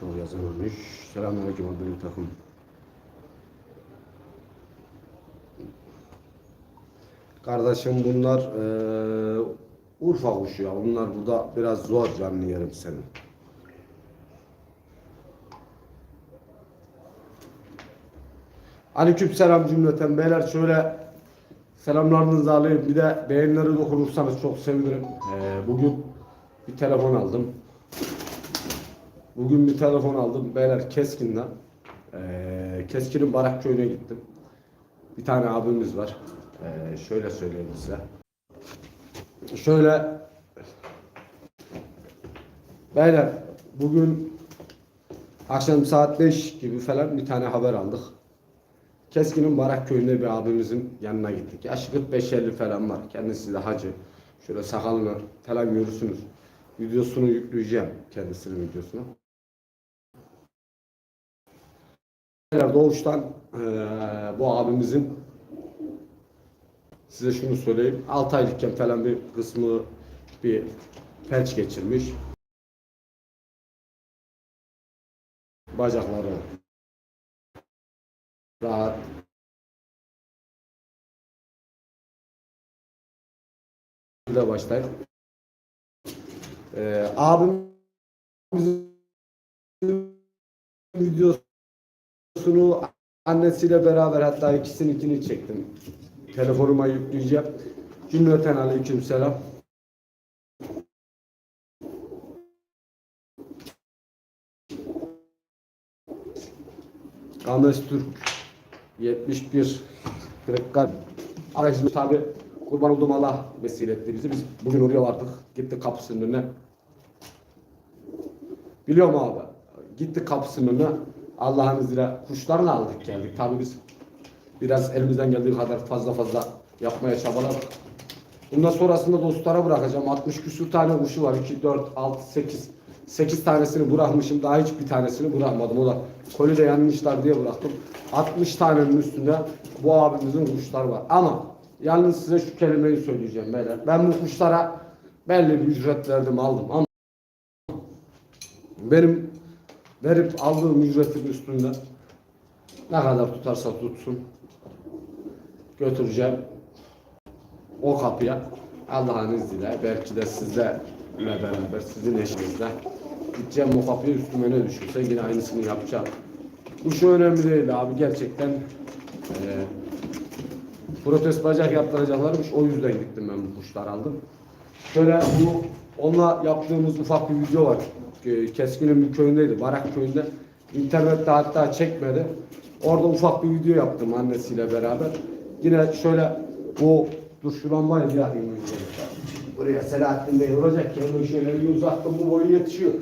Çok yazan olmuş. Selamünaleyküm Abdülhamid takım. Kardeşim bunlar eee Urfa kuşu ya. Bunlar burada biraz zor canlı yerim senin. Aleyküm selam cümleten beyler şöyle selamlarınızı alayım bir de beğenileri dokunursanız çok sevinirim. Ee, bugün bir telefon aldım. Bugün bir telefon aldım beyler Keskin'den. Ee, Keskin'in Barak köyüne gittim. Bir tane abimiz var. Ee, şöyle söyleyeyim size. Şöyle beyler bugün akşam saat 5 gibi falan bir tane haber aldık. Keskin'in Barak köyünde bir abimizin yanına gittik. Yaşı 45-50 falan var. Kendisi de hacı. Şöyle sakalını falan görürsünüz. Videosunu yükleyeceğim. Kendisinin videosunu. Doğuştan eee, bu abimizin size şunu söyleyeyim. 6 aylıkken falan bir kısmı bir felç geçirmiş. Bacakları rahat. ile başlayayım. Ee, abim videosunu annesiyle beraber hatta ikisininkini çektim. Telefonuma yükleyeceğim. Cümleten aleyküm selam. Games Türk 71 Kırıkkal Aracımız tabi kurban olduğum Allah vesile etti bizi. Biz bugün oraya vardık. Gittik kapısının önüne. Biliyorum abi. Gittik kapısının önüne. Allah'ın izniyle kuşlarını aldık geldik. Tabi biz biraz elimizden geldiği kadar fazla fazla yapmaya çabaladık. Bundan sonrasında dostlara bırakacağım. 60 küsur tane kuşu var. 2, 4, 6, 8. 8 tanesini bırakmışım. Daha hiçbir tanesini bırakmadım. O da kolide yanmışlar diye bıraktım. 60 tanenin üstünde bu abimizin kuşları var. Ama yalnız size şu kelimeyi söyleyeceğim beyler. Ben bu kuşlara belli bir ücret verdim aldım ama benim verip aldığım ücretin üstünde ne kadar tutarsa tutsun götüreceğim o kapıya Allah'ın izniyle belki de sizle beraber sizin eşinizle gideceğim o kapıya üstüme ne düşürse yine aynısını yapacağım. Bu şu önemli değil abi gerçekten eee protest bacak yaptıracaklarmış o yüzden gittim ben bu kuşlar aldım. Şöyle bu onunla yaptığımız ufak bir video var. Ee, Keskin'in bir köyündeydi, Barak köyünde. İnternette hatta çekmedi. Orada ufak bir video yaptım annesiyle beraber. Yine şöyle bu dur şu lambayı bir yakayım önce. Buraya Selahattin Bey vuracak. Kendimi şöyle bir uzattım bu boyu yetişiyor.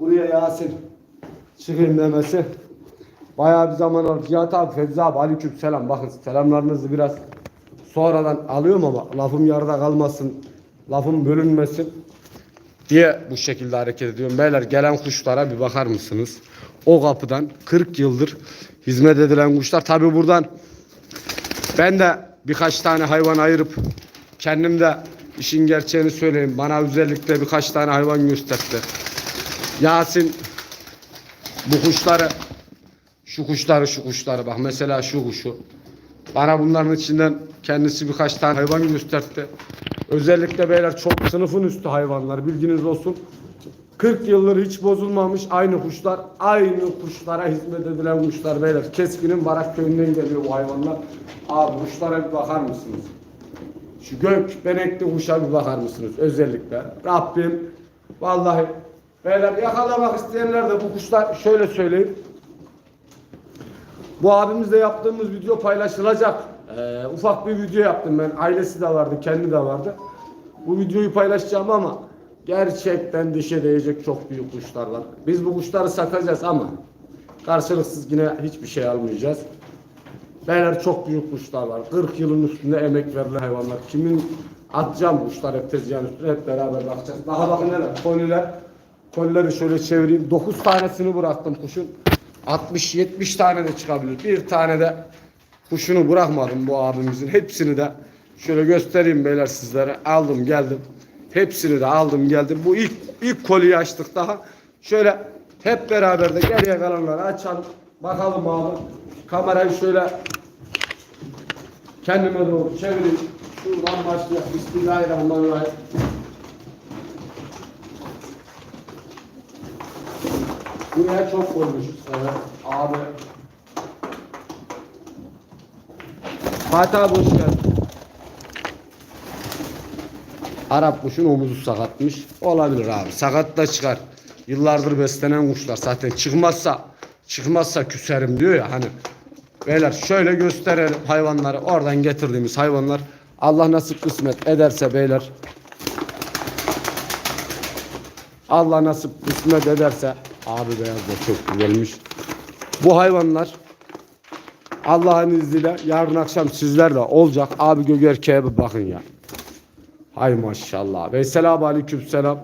Buraya Yasin çıkayım demesi. Bayağı bir zaman oldu. Cihat abi, Fevzi abi, aleyküm selam. Bakın selamlarınızı biraz sonradan alıyorum ama lafım yarıda kalmasın, lafım bölünmesin diye bu şekilde hareket ediyorum. Beyler gelen kuşlara bir bakar mısınız? O kapıdan 40 yıldır hizmet edilen kuşlar. Tabi buradan ben de birkaç tane hayvan ayırıp kendim de işin gerçeğini söyleyeyim. Bana özellikle birkaç tane hayvan gösterdi. Yasin bu kuşları şu kuşları şu kuşları bak mesela şu kuşu bana bunların içinden kendisi birkaç tane hayvan gösterdi. Özellikle beyler çok sınıfın üstü hayvanlar bilginiz olsun. 40 yıldır hiç bozulmamış aynı kuşlar. Aynı kuşlara hizmet edilen kuşlar beyler. Keskin'in Barak köyünden geliyor bu hayvanlar. Abi kuşlara bir bakar mısınız? Şu gök benekli kuşa bir bakar mısınız özellikle? Rabbim vallahi beyler yakalamak isteyenler de bu kuşlar şöyle söyleyeyim. Bu abimizle yaptığımız video paylaşılacak. Ee, ufak bir video yaptım ben. Ailesi de vardı, kendi de vardı. Bu videoyu paylaşacağım ama gerçekten dişe değecek çok büyük kuşlar var. Biz bu kuşları satacağız ama karşılıksız yine hiçbir şey almayacağız. Beyler çok büyük kuşlar var. 40 yılın üstünde emek verilen hayvanlar. Kimin atacağım kuşlar hep tezgahın üstüne hep beraber bakacağız. Daha bakın neler koliler. Kolileri şöyle çevireyim. 9 tanesini bıraktım kuşun. 60-70 tane de çıkabilir. Bir tane de kuşunu bırakmadım bu abimizin. Hepsini de şöyle göstereyim beyler sizlere. Aldım geldim. Hepsini de aldım geldim. Bu ilk ilk koliyi açtık daha. Şöyle Hep beraber de geriye kalanları açalım. Bakalım abi. Kamerayı şöyle kendime doğru çevireyim. Şuradan başlayalım. Bismillahirrahmanirrahim. Buraya çok koymuşuz. Evet. Abi. Fatih abi hoş geldin. Arap kuşun omuzu sakatmış. Olabilir abi. Sakat da çıkar. Yıllardır beslenen kuşlar zaten çıkmazsa çıkmazsa küserim diyor ya hani. Beyler şöyle gösterelim hayvanları. Oradan getirdiğimiz hayvanlar. Allah nasip kısmet ederse beyler. Allah nasip kısmet ederse abi beyaz da çok güzelmiş. Bu hayvanlar Allah'ın izniyle yarın akşam sizlerle olacak. Abi Gögerke'ye bir bakın ya. Hay maşallah. Veysel abi aleyküm selam.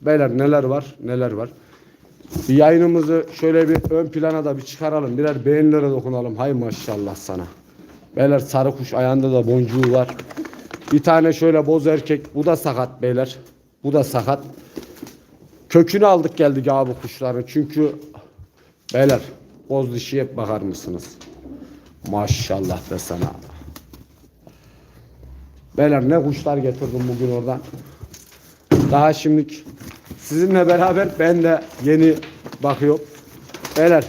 Beyler neler var neler var. Bir yayınımızı şöyle bir ön plana da bir çıkaralım. Birer beğenilere dokunalım. Hay maşallah sana. Beyler sarı kuş ayağında da boncuğu var. Bir tane şöyle boz erkek. Bu da sakat beyler. Bu da sakat. Kökünü aldık geldik abi kuşların. Çünkü beyler boz dişiye hep bakar mısınız? Maşallah be sana. Beyler ne kuşlar getirdim bugün oradan. Daha şimdilik sizinle beraber ben de yeni bakıyorum. Beyler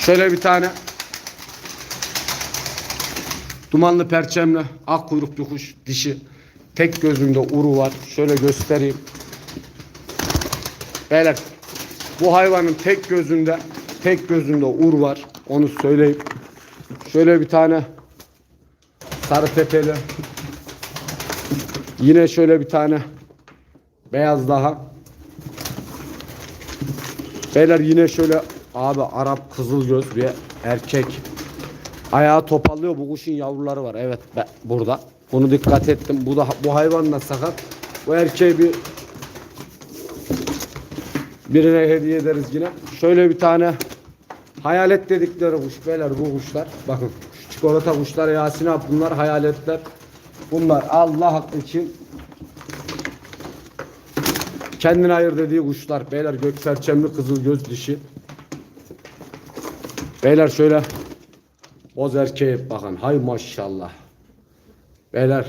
şöyle bir tane dumanlı perçemli ak kuyruklu kuş dişi tek gözünde uru var. Şöyle göstereyim. Beyler bu hayvanın tek gözünde tek gözünde ur var. Onu söyleyeyim. Şöyle bir tane sarı tepeli. Yine şöyle bir tane beyaz daha. Beyler yine şöyle abi Arap kızıl göz bir erkek. Ayağı topallıyor. Bu kuşun yavruları var. Evet be, burada. Bunu dikkat ettim. Bu da bu hayvan da sakat. Bu erkeği bir birine hediye ederiz yine. Şöyle bir tane hayalet dedikleri kuş. Beyler bu kuşlar. Bakın çikolata kuşlar Yasin abi bunlar hayaletler. Bunlar Allah hakkı için kendine ayır dediği kuşlar. Beyler gökperçemli kızıl göz dişi. Beyler şöyle boz erkeğe bakın. Hay maşallah. Beyler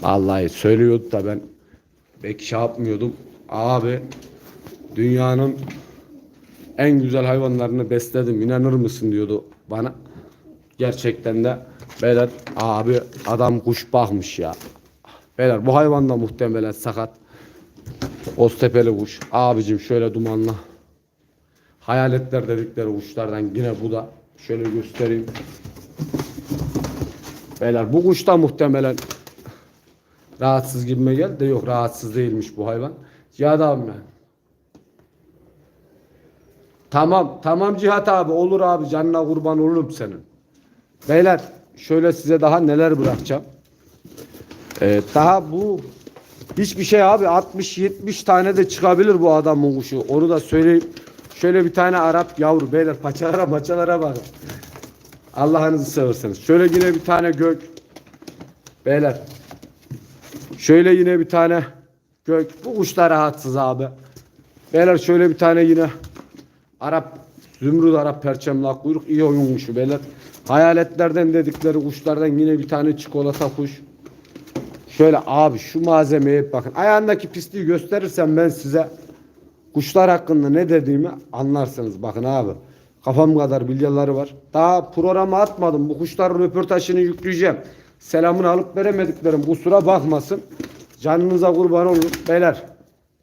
vallahi söylüyordu da ben pek şey yapmıyordum. Abi dünyanın en güzel hayvanlarını besledim inanır mısın diyordu bana. Gerçekten de beyler abi adam kuş bakmış ya. Beyler bu hayvan da muhtemelen sakat. Oztepeli kuş. Abicim şöyle dumanla. Hayaletler dedikleri kuşlardan yine bu da. Şöyle göstereyim. Beyler bu kuş da muhtemelen rahatsız gibime geldi de yok rahatsız değilmiş bu hayvan. Abi ben. Tamam tamam Cihat abi olur abi canına kurban olurum senin. Beyler şöyle size daha neler bırakacağım. Ee, daha bu hiçbir şey abi 60-70 tane de çıkabilir bu adamın kuşu. Onu da söyleyeyim. Şöyle bir tane Arap yavru beyler paçalara maçalara bakın. Allah'ınızı severseniz. Şöyle yine bir tane gök. Beyler. Şöyle yine bir tane gök. Bu kuşlar rahatsız abi. Beyler şöyle bir tane yine Arap Zümrüt Arap perçemli ak kuyruk iyi oyun kuşu beyler. Hayaletlerden dedikleri kuşlardan yine bir tane çikolata kuş. Şöyle abi şu malzemeye bakın. Ayağındaki pisliği gösterirsem ben size kuşlar hakkında ne dediğimi anlarsınız. Bakın abi. Kafam kadar bilgileri var. Daha programa atmadım. Bu kuşların röportajını yükleyeceğim. Selamını alıp veremediklerim kusura bakmasın. Canınıza kurban olun. Beyler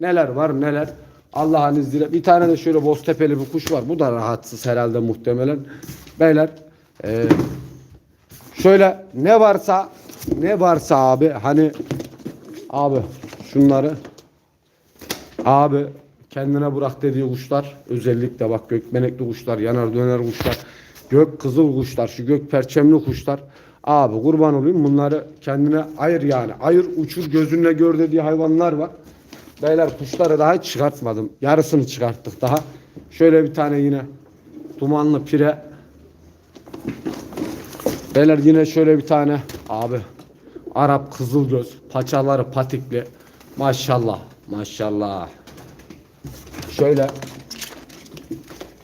neler var neler. Allah'ın izniyle. Bir tane de şöyle boztepeli bir kuş var. Bu da rahatsız herhalde muhtemelen. Beyler eee şöyle ne varsa ne varsa abi hani abi şunları abi kendine bırak dediği kuşlar özellikle bak gökmenekli kuşlar yanar döner kuşlar gök kızıl kuşlar şu gök perçemli kuşlar abi kurban olayım bunları kendine ayır yani ayır uçur gözünle gör dediği hayvanlar var beyler kuşları daha çıkartmadım yarısını çıkarttık daha şöyle bir tane yine dumanlı pire Beyler yine şöyle bir tane abi Arap kızıl göz paçaları patikli maşallah maşallah şöyle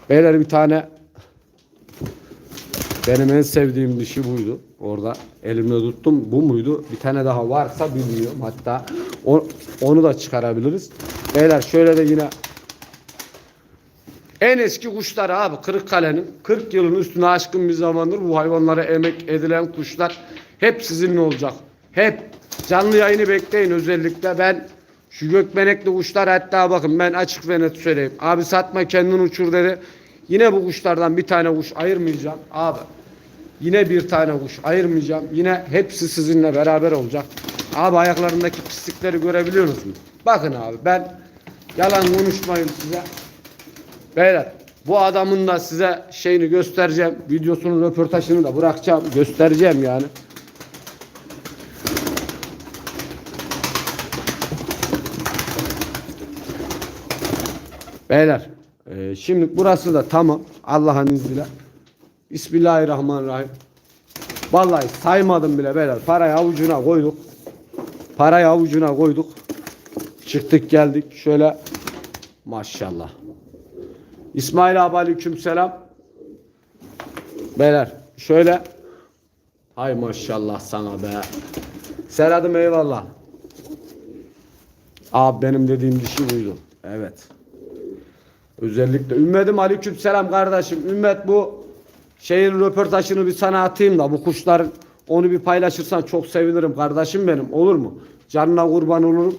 beyler bir tane benim en sevdiğim dişi buydu. Orada elimle tuttum. Bu muydu? Bir tane daha varsa bilmiyorum. Hatta onu da çıkarabiliriz. Beyler şöyle de yine en eski kuşlar abi Kırıkkale'nin 40 yılın üstüne aşkın bir zamandır bu hayvanlara emek edilen kuşlar hep sizinle olacak. Hep canlı yayını bekleyin özellikle ben şu gökbenekli kuşlar hatta bakın ben açık ve net söyleyeyim. Abi satma kendin uçur dedi. Yine bu kuşlardan bir tane kuş ayırmayacağım abi. Yine bir tane kuş ayırmayacağım. Yine hepsi sizinle beraber olacak. Abi ayaklarındaki pislikleri görebiliyor musunuz? Bakın abi ben yalan konuşmayayım size. Beyler bu adamın da size şeyini göstereceğim. Videosunun röportajını da bırakacağım. Göstereceğim yani. Beyler e, şimdi burası da tamam. Allah'ın izniyle. Bismillahirrahmanirrahim. Vallahi saymadım bile beyler. Parayı avucuna koyduk. Parayı avucuna koyduk. Çıktık geldik. Şöyle maşallah. İsmail abi aleyküm selam. Beyler şöyle. Hay maşallah sana be. Serhadım eyvallah. Abi benim dediğim dişi buydu. Evet. Özellikle Ümmedim aleyküm selam kardeşim. Ümmet bu şeyin röportajını bir sana atayım da bu kuşların onu bir paylaşırsan çok sevinirim kardeşim benim. Olur mu? Canına kurban olurum.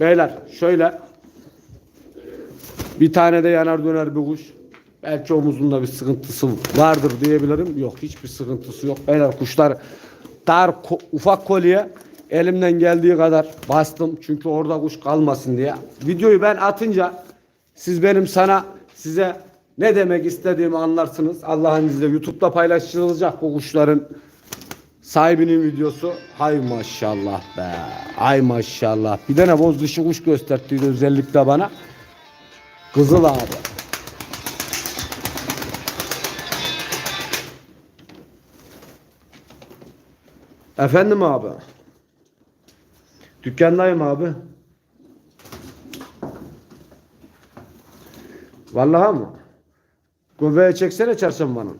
Beyler şöyle bir tane de yanar döner bir kuş. Belki omuzunda bir sıkıntısı vardır diyebilirim. Yok hiçbir sıkıntısı yok. Beyler kuşlar dar ufak kolye elimden geldiği kadar bastım. Çünkü orada kuş kalmasın diye. Videoyu ben atınca siz benim sana size ne demek istediğimi anlarsınız. Allah'ın izniyle YouTube'da paylaşılacak bu kuşların sahibinin videosu. Hay maşallah be. Ay maşallah. Bir tane boz dişi kuş gösterdi özellikle bana. Kızıl abi. Efendim abi. Dükkandayım abi. Vallahi mı? Göbeğe çeksene çarşambanın.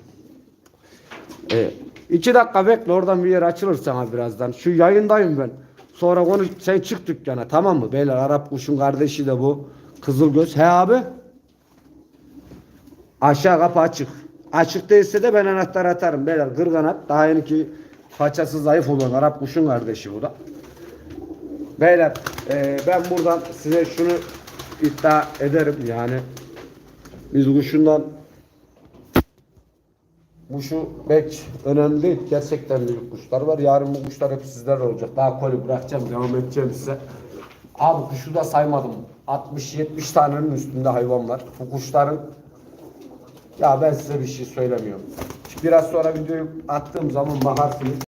E, iki dakika bekle oradan bir yer açılır sana birazdan. Şu yayındayım ben. Sonra konu sen çık dükkana tamam mı? Beyler Arap kuşun kardeşi de bu. Kızılgöz. He abi? Aşağı kapı açık. Açık değilse de ben anahtar atarım. Beyler kırganat. Daha yeni ki façası zayıf olan Arap kuşun kardeşi bu da. Beyler e, ben buradan size şunu iddia ederim yani. Biz kuşundan Kuşu bek önemli. Gerçekten büyük kuşlar var. Yarın bu kuşlar hep sizler olacak. Daha koli bırakacağım. Devam edeceğim size. Abi kuşu da saymadım. 60-70 tanenin üstünde hayvan var. Bu kuşların ya ben size bir şey söylemiyorum. Biraz sonra videoyu attığım zaman bakarsınız.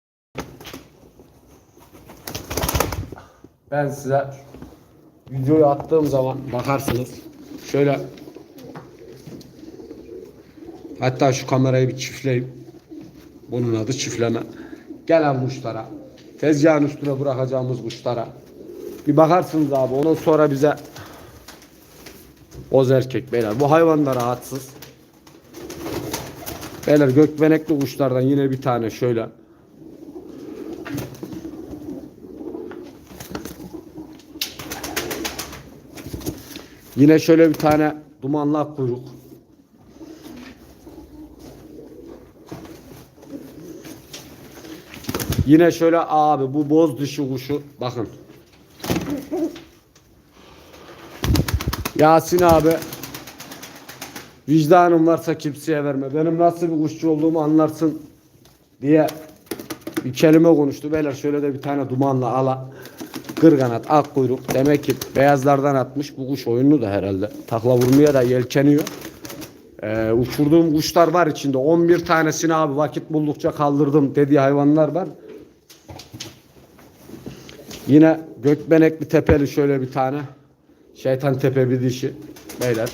Ben size videoyu attığım zaman bakarsınız. Şöyle Hatta şu kamerayı bir çiftleyeyim. Bunun adı çiftleme. Gelen kuşlara, tezgahın üstüne bırakacağımız kuşlara bir bakarsınız abi. Ondan sonra bize Boz erkek beyler. Bu hayvan da rahatsız. Beyler gökbenekli kuşlardan yine bir tane şöyle. Yine şöyle bir tane dumanlı ak kuyruk. Yine şöyle abi bu boz dişi kuşu bakın. Yasin abi vicdanın varsa kimseye verme. Benim nasıl bir kuşçu olduğumu anlarsın diye bir kelime konuştu. Beyler şöyle de bir tane dumanla ala. Kırganat, ak kuyruk. Demek ki beyazlardan atmış. Bu kuş oyunlu da herhalde. Takla vurmaya da yelkeniyor. Ee, uçurduğum kuşlar var içinde. 11 tanesini abi vakit buldukça kaldırdım dediği hayvanlar var. Yine gökbenekli tepeli şöyle bir tane. Şeytan tepe bir dişi. Beyler.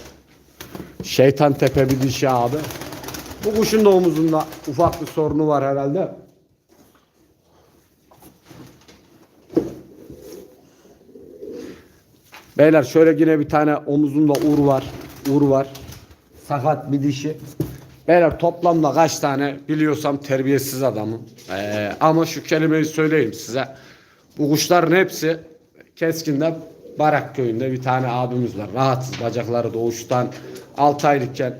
Şeytan tepe bir dişi abi. Bu kuşun da omuzunda ufak bir sorunu var herhalde. Beyler şöyle yine bir tane omuzunda ur var. ur var. Sakat bir dişi. Beyler toplamda kaç tane biliyorsam terbiyesiz adamım. Ee, ama şu kelimeyi söyleyeyim size. Bu kuşların hepsi Keskin'de Barak köyünde bir tane abimiz var. Rahatsız bacakları doğuştan 6 aylıkken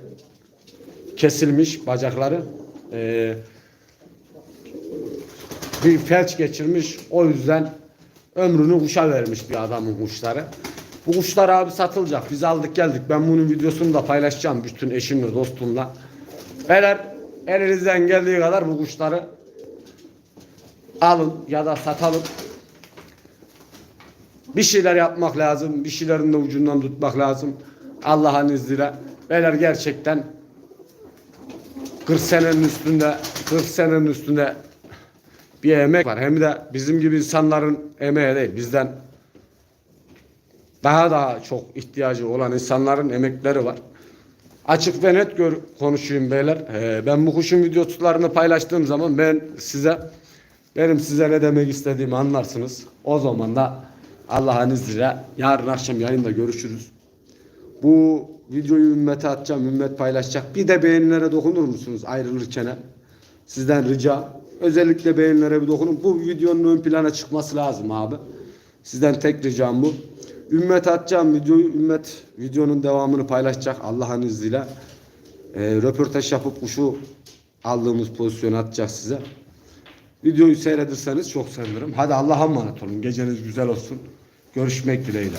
kesilmiş bacakları. Ee, bir felç geçirmiş. O yüzden ömrünü kuşa vermiş bir adamın kuşları. Bu kuşlar abi satılacak. Biz aldık geldik. Ben bunun videosunu da paylaşacağım bütün eşimle dostumla. Beyler elinizden geldiği kadar bu kuşları alın ya da satalım. Bir şeyler yapmak lazım. Bir şeylerin de ucundan tutmak lazım. Allah'ın izniyle. Beyler gerçekten 40 senenin üstünde 40 senenin üstünde bir emek var. Hem de bizim gibi insanların emeği değil. Bizden daha daha çok ihtiyacı olan insanların emekleri var. Açık ve net gör, konuşayım beyler. Ee, ben bu kuşun videolarını paylaştığım zaman ben size benim size ne demek istediğimi anlarsınız. O zaman da Allah'ın izniyle yarın akşam yayında görüşürüz. Bu videoyu ümmete atacağım, ümmet paylaşacak. Bir de beğenilere dokunur musunuz ayrılırken? Sizden rica. Özellikle beğenilere bir dokunun. Bu videonun ön plana çıkması lazım abi. Sizden tek ricam bu. Ümmet atacağım videoyu. Ümmet videonun devamını paylaşacak Allah'ın izniyle. Ee, röportaj yapıp kuşu aldığımız pozisyonu atacak size. Videoyu seyredirseniz çok sevinirim. Hadi Allah'a emanet olun. Geceniz güzel olsun. Görüşmek dileğiyle.